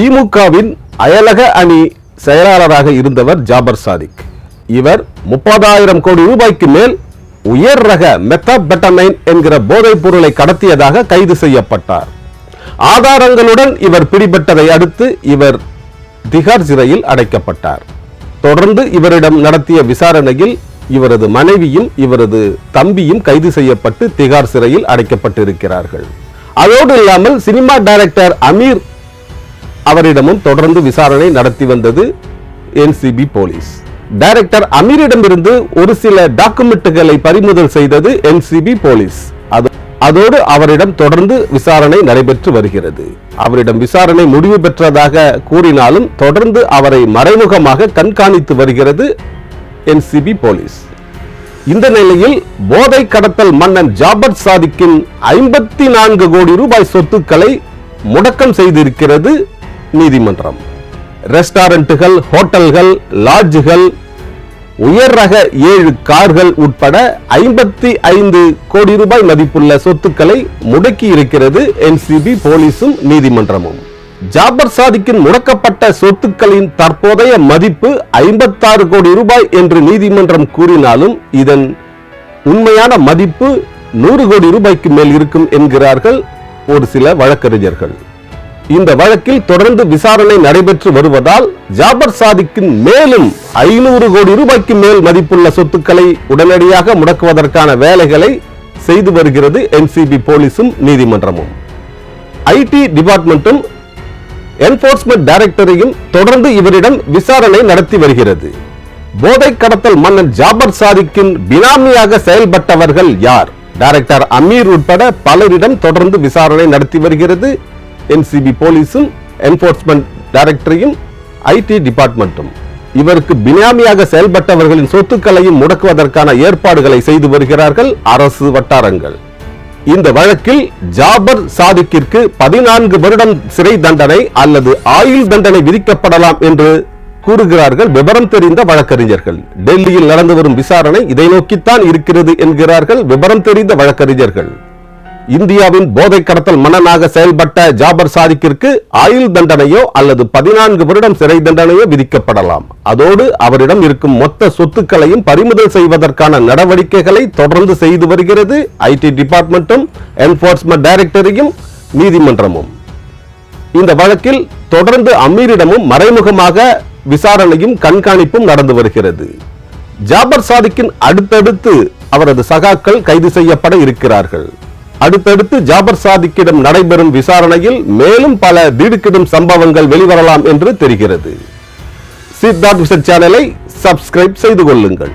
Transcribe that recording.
திமுகவின் அயலக அணி செயலாளராக இருந்தவர் ஜாபர் சாதிக். இவர் முப்பதாயிரம் கோடி ரூபாய்க்கு மேல் உயர் ரக மெத்தாபெட்டமைன் என்கிற போதைப் பொருளை கடத்தியதாக கைது செய்யப்பட்டார். ஆதாரங்களுடன் இவர் பிடிபட்டதை அடுத்து இவர் திகார் சிறையில் அடைக்கப்பட்டார். தொடர்ந்து இவரிடம் நடத்திய விசாரணையில் இவரது மனைவியும் இவரது தம்பியும் கைது செய்யப்பட்டு திகார் சிறையில் அடைக்கப்பட்டிருக்கிறார்கள். அதோடு இல்லாமல் சினிமா டைரக்டர் அமீர் அவரிடமும் தொடர்ந்து விசாரணை நடத்தி வந்தது என்சிபி போலீஸ். டைரக்டர் அமீரிடமிருந்து ஒரு சில டாக்குமெண்ட்டுகளை பறிமுதல் செய்தது என்சிபி போலீஸ். அதோடு அவரிடம் தொடர்ந்து விசாரணை நடைபெற்று வருகிறது. அவரிடம் விசாரணை முடிவு பெற்றதாக கூறினாலும் தொடர்ந்து அவரை மறைமுகமாக கண்காணித்து வருகிறது என்சிபி போலீஸ். இந்த நிலையில் போதை கடத்தல் மன்னன் ஜாபர் சாதிக்கின் ஐம்பத்தி நான்கு கோடி ரூபாய் சொத்துக்களை முடக்கம் செய்திருக்கிறது நீதிமன்றம். ரெஸ்டாரண்ட்டுகள் ஹோட்டல்கள் லாட்ஜுகள் உயர் ரக ஏழு கார்கள் உட்பட ஐம்பத்தி ஐந்து கோடி ரூபாய் மதிப்புள்ள சொத்துக்களை முடக்கி இருக்கிறது என்சிபி போலீசும் நீதிமன்றமும். ஜாபர் சாதிக்கின் முடக்கப்பட்ட சொத்துக்களின் தற்போதைய மதிப்பு ஐம்பத்தாறு கோடி ரூபாய் என்று நீதிமன்றம் கூறினாலும் இதன் உண்மையான மதிப்பு நூறு கோடி ரூபாய்க்கு மேல் இருக்கும் என்கிறார்கள் ஒரு சில வழக்கறிஞர்கள். இந்த வழக்கில் தொடர்ந்து விசாரணை நடைபெற்று வருவதால் ஜாபர் சாதிக்கின் மேலும் ஐநூறு கோடி ரூபாய்க்கு மேல் மதிப்புள்ள சொத்துக்களை உடனடியாக முடக்குவதற்கான வேலைகளை செய்து வருகிறது என்சிபி போலீஸும் நீதிமன்றமும். ஐடி டிபார்ட்மெண்ட்டும் என்போர்ஸ்மெண்ட் டைரக்டரையும் தொடர்ந்து இவரிடம் விசாரணை நடத்தி வருகிறது. போதை கடத்தல் மன்னன் ஜாபர் சாதிக்கின் பினாமியாக செயல்பட்டவர்கள் யார்? டைரக்டர் அமீர் உட்பட பலரிடம் தொடர்ந்து விசாரணை நடத்தி வருகிறது. என்சிபி போலீஸும் என்போர்ஸ்மெண்ட் டைரக்டரையும் ஐடி டிபார்ட்மெண்ட்டும் இவருக்கு பினாமியாக செயல்பட்டவர்களின் சொத்துக்களையும் முடக்குவதற்கான ஏற்பாடுகளை செய்து வருகிறார்கள் அரசு வட்டாரங்கள். இந்த வழக்கில் ஜாபர் சாதிக்கிற்கு பதினான்கு வருடம் சிறை தண்டனை அல்லது ஆயுள் தண்டனை விதிக்கப்படலாம் என்று கூறுகிறார்கள் விவரம் தெரிந்த வழக்கறிஞர்கள். டெல்லியில் நடந்து வரும் விசாரணை இதை நோக்கித்தான் இருக்கிறது என்கிறார்கள் விவரம் தெரிந்த வழக்கறிஞர்கள். இந்தியாவின் போதை கடத்தல் மன்னனாக செயல்பட்ட ஜாபர் சாதிக்கிற்கு ஆயுள் தண்டனையோ அல்லது பதினான்கு வருடம் சிறை தண்டனையோ விதிக்கப்படலாம். அதோடு அவரிடம் இருக்கும் மொத்த சொத்துக்களையும் பறிமுதல் செய்வதற்கான நடவடிக்கைகளை தொடர்ந்து செய்து வருகிறது ஐடி டிபார்ட்மெண்ட்டும் என்போர்ஸ்மெண்ட் டைரக்டரையும் நீதிமன்றமும். இந்த வழக்கில் தொடர்ந்து அமீரிடமும் மறைமுகமாக விசாரணையும் கண்காணிப்பும் நடந்து வருகிறது. ஜாபர் சாதிக்கின் அடுத்தடுத்து அவரது சகாக்கள் கைது செய்யப்பட இருக்கிறார்கள். அடுத்தடுத்து ஜாபர் சாதிக்கிடம் நடைபெறும் விசாரணையில் மேலும் பல திடுக்கிடும் சம்பவங்கள் வெளிவரலாம் என்று தெரிகிறது. சித்தார்த் விசட் சேனலை சப்ஸ்கிரைப் செய்து கொள்ளுங்கள்.